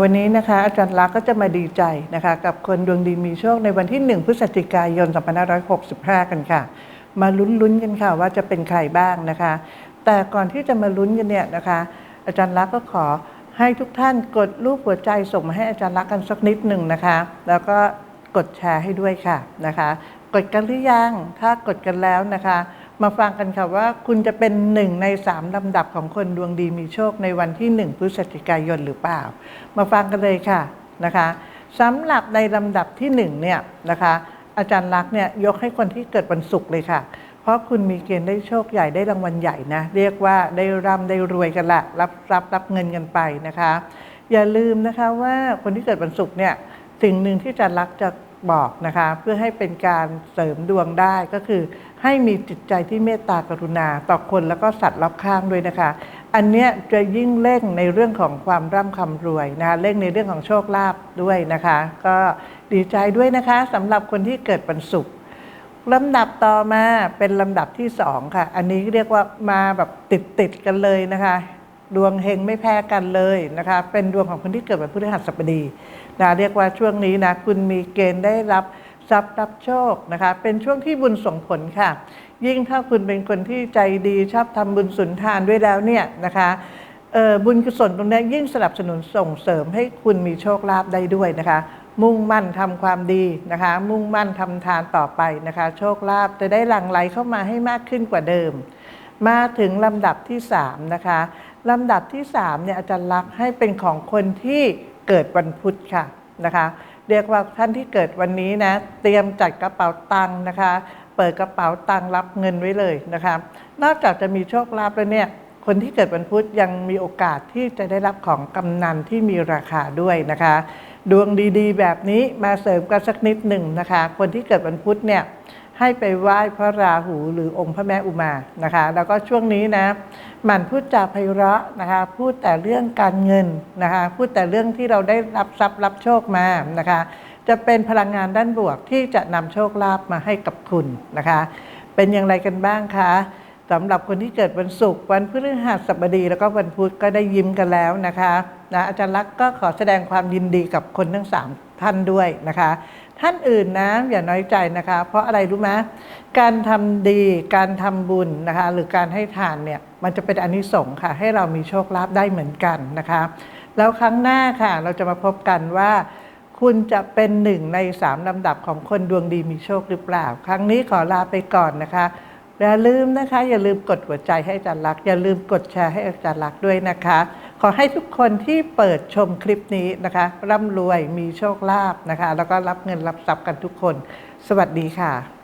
วันนี้นะคะอาจารย์ลักษ์ก็จะมาดีใจนะคะกับคนดวงดีมีโชคในวันที่ 1 พฤศจิกายน 2565 กันค่ะ มาลุ้นๆกันค่ะว่าจะเป็นใครบ้างนะคะ แต่ก่อนที่จะมาลุ้นกันเนี่ยนะคะ อาจารย์ลักษ์ก็ขอให้ทุกท่านกดรูปหัวใจส่งมาให้อาจารย์ลักษ์กันสักนิดหนึ่งนะคะ แล้วก็กดแชร์ให้ด้วยค่ะนะคะ กดกันหรือยังถ้ากดกันแล้วนะคะ มาฟังกันค่ะว่าคุณจะเป็นหนึ่งในสามลำดับของคนดวงดีมีโชคในวันที่1พฤศจิกายนหรือเปล่า มาฟังกันเลยค่ะนะคะสำหรับในลำดับที่1เนี่ยนะคะอาจารย์ลักษ์เนี่ยยกให้คนที่เกิดวันศุกร์เลยค่ะ เพราะคุณมีเกณฑ์ได้โชคใหญ่ได้รางวัลใหญ่นะ เรียกว่าได้ร่ำได้รวยกันละรับรับรับเงินกันไปนะคะ อย่าลืมนะคะว่าคนที่เกิดวันศุกร์เนี่ยสิ่งหนึ่งที่อาจารย์ลักษ์จะ บอกนะคะเพื่อให้เป็นการเสริมดวงได้ก็คือ ให้มีจิตใจที่เมตตากรุณาต่อคนแล้วก็สัตว์รอบข้างด้วยนะคะ อันเนี้ยจะยิ่งเร่งในเรื่องของความร่ำคำรวยนะะเร่งในเรื่องของโชคลาภด้วยนะคะ ก็ดีใจด้วยนะคะสำหรับคนที่เกิดวันศุกร์ลำดับต่อมาเป็นลำดับที่สองค่ะ อันนี้เรียกว่ามาแบบติดติดกันเลยนะคะ ดวงเฮงไม่แพ้กันเลยนะคะ เป็นดวงของคนที่เกิดวันพฤหัสบดีนะเรียกว่าช่วงนี้นะคุณมีเกณฑ์ได้รับทรัพย์รับโชคนะคะ เป็นช่วงที่บุญส่งผลค่ะ ยิ่งถ้าคุณเป็นคนที่ใจดีชอบทำบุญสุนทานด้วยแล้วเนี่ยนะคะเอ่อบุญกุศลตรงนี้ยิ่งสนับสนุนส่งเสริมให้คุณมีโชคลาภได้ด้วยนะคะ มุ่งมั่นทำความดีนะคะ มุ่งมั่นทำทานต่อไปนะคะ โชคลาภจะได้หลั่งไหลเข้ามาให้มากขึ้นกว่าเดิม มาถึงลำดับที่3นะคะ ลำดับที่3เนี่ยอาจารย์ลักษ์ให้เป็นของคนที่เกิดวันพุธค่ะนะคะเรียกว่าท่านที่เกิดวันนี้นะเตรียมจัดกระเป๋าตังค์นะคะ เปิดกระเป๋าตังค์รับเงินไว้เลยนะคะนอกจากจะมีโชคลาภแล้วเนี่ยคนที่เกิดวันพุธยังมีโอกาสที่จะได้รับของกำนันที่มีราคาด้วยนะคะ ดวงดีๆ แบบนี้มาเสริมกันสักนิดหนึ่งนะคะ คนที่เกิดวันพุธเนี่ย ให้ไปไหว้พระราหูหรือองค์พระแม่อุมานะคะ แล้วก็ช่วงนี้นะหมั่นพูดจาไพเราะนะคะ พูดแต่เรื่องการเงินนะคะ พูดแต่เรื่องที่เราได้รับทรัพย์รับโชคมานะคะ จะเป็นพลังงานด้านบวกที่จะนำโชคลาภมาให้กับคุณนะคะ เป็นอย่างไรกันบ้างคะสำหรับคนที่เกิดวันศุกร์วันพฤหัสบดี แล้วก็วันพุธก็ได้ยิ้มกันแล้วนะคะนะอาจารย์ลักษณ์ก็ขอแสดงความยินดีกับคนทั้งสามท่านด้วยนะคะ ท่านอื่นนะอย่าน้อยใจนะคะ เพราะอะไรรู้ไหมการทำดีการทำบุญนะคะ หรือการให้ทานเนี่ยมันจะเป็นอนิสงส์ค่ะ ให้เรามีโชคลาภได้เหมือนกันนะคะ แล้วครั้งหน้าค่ะ เราจะมาพบกันว่า คุณจะเป็นหนึ่งในสามลำดับของคนดวงดีมีโชคหรือเปล่า ครั้งนี้ขอลาไปก่อนนะคะอย่าลืมนะคะ อย่าลืมกดหัวใจให้อาจารย์ลัก อย่าลืมกดแชร์ให้อาจารย์ลักด้วยนะคะ ขอให้ทุกคนที่เปิดชมคลิปนี้นะคะ ร่ำรวยมีโชคลาภนะคะ แล้วก็รับเงินรับทรัพย์กันทุกคน สวัสดีค่ะ